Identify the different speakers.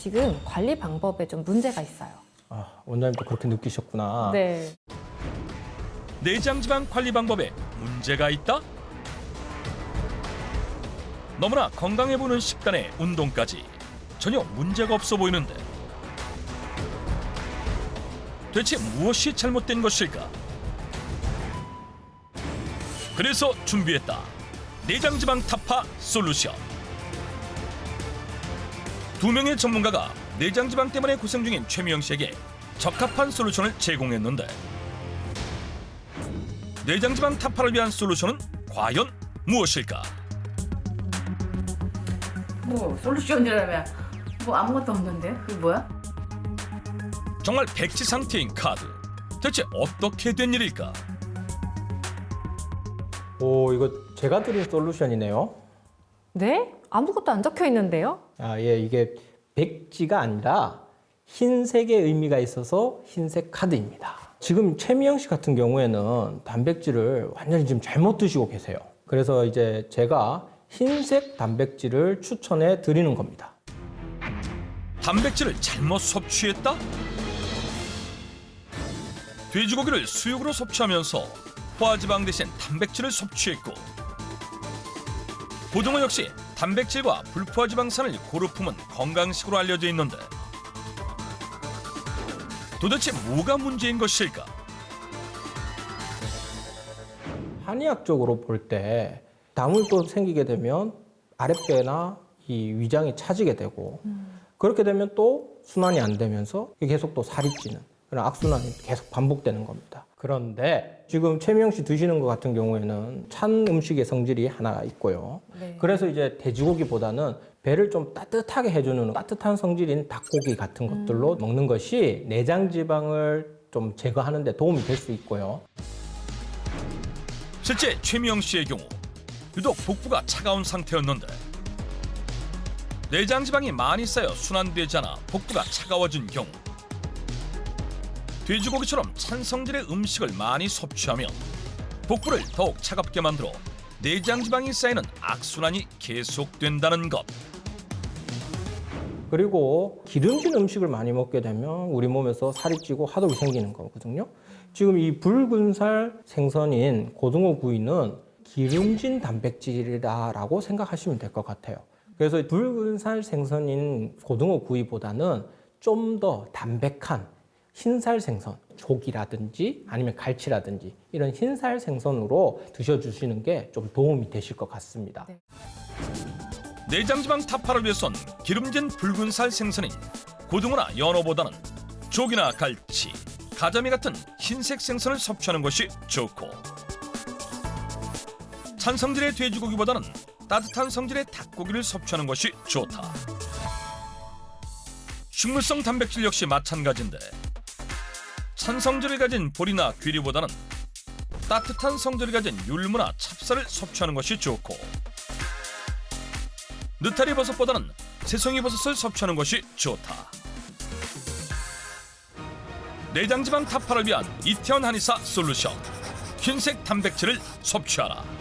Speaker 1: 지금 관리 방법에 좀 문제가 있어요.
Speaker 2: 아, 원장님도 그렇게 느끼셨구나.
Speaker 1: 네.
Speaker 3: 내장 지방 관리 방법에 문제가 있다? 너무나 건강해 보이는 식단에 운동까지 전혀 문제가 없어 보이는데 대체 무엇이 잘못된 것일까? 그래서 준비했다. 내장 지방 타파 솔루션. 두 명의 전문가가 내장 지방 때문에 고생 중인 최미영 씨에게 적합한 솔루션을 제공했는데 내장지방 타파를 위한 솔루션은 과연 무엇일까?
Speaker 4: 뭐 솔루션이라면 뭐 아무것도 없는데 그게 뭐야?
Speaker 3: 정말 백지 상태인 카드. 대체 어떻게 된 일일까?
Speaker 2: 오, 이거 제가 드린 솔루션이네요.
Speaker 1: 네? 아무것도 안 적혀 있는데요?
Speaker 2: 아, 예, 이게 백지가 아니라 흰색의 의미가 있어서 흰색 카드입니다. 지금 최미영 씨 같은 경우에는 단백질을 완전히 지금 잘못 드시고 계세요. 그래서 이제 제가 흰색 단백질을 추천해 드리는 겁니다.
Speaker 3: 단백질을 잘못 섭취했다? 돼지고기를 수육으로 섭취하면서 포화지방 대신 단백질을 섭취했고 고등어 역시 단백질과 불포화 지방산을 고루 품은 건강식으로 알려져 있는데 도대체 뭐가 문제인 것일까?
Speaker 2: 한의학적으로 볼때 다물도 생기게 되면 아랫배나 이 위장이 차지게 되고 그렇게 되면 또 순환이 안 되면서 계속 또 살이 찌는 그런 악순환이 계속 반복되는 겁니다. 그런데 지금 최미영 씨 드시는 것 같은 경우에는 찬 음식의 성질이 하나 있고요.
Speaker 1: 네.
Speaker 2: 그래서 이제 돼지고기보다는 배를 좀 따뜻하게 해주는 따뜻한 성질인 닭고기 같은 것들로 먹는 것이 내장 지방을 좀 제거하는 데 도움이 될 수 있고요.
Speaker 3: 실제 최미영 씨의 경우 유독 복부가 차가운 상태였는데 내장 지방이 많이 쌓여 순환되지 않아 복부가 차가워진 경우 돼지고기처럼 찬 성질의 음식을 많이 섭취하면 복부를 더욱 차갑게 만들어 내장 지방이 쌓이는 악순환이 계속된다는 것.
Speaker 2: 그리고 기름진 음식을 많이 먹게 되면 우리 몸에서 살이 찌고 화독이 생기는 거거든요. 지금 이 붉은 살 생선인 고등어 구이는 기름진 단백질이다라고 생각하시면 될 것 같아요. 그래서 붉은 살 생선인 고등어 구이보다는 좀 더 담백한 흰살 생선, 조기라든지 아니면 갈치라든지 이런 흰살 생선으로 드셔주시는 게 좀 도움이 되실 것 같습니다.
Speaker 1: 네.
Speaker 3: 내장 지방 타파를 위해선 기름진 붉은 살 생선인 고등어나 연어보다는 조기나 갈치, 가자미 같은 흰색 생선을 섭취하는 것이 좋고 찬 성질의 돼지고기보다는 따뜻한 성질의 닭고기를 섭취하는 것이 좋다. 식물성 단백질 역시 마찬가지인데 찬 성질을 가진 보리나 귀리보다는 따뜻한 성질을 가진 율무나 찹쌀을 섭취하는 것이 좋고 느타리 버섯보다는 새송이 버섯을 섭취하는 것이 좋다. 내장 지방 타파를 위한 이태원 한의사 솔루션 흰색 단백질을 섭취하라.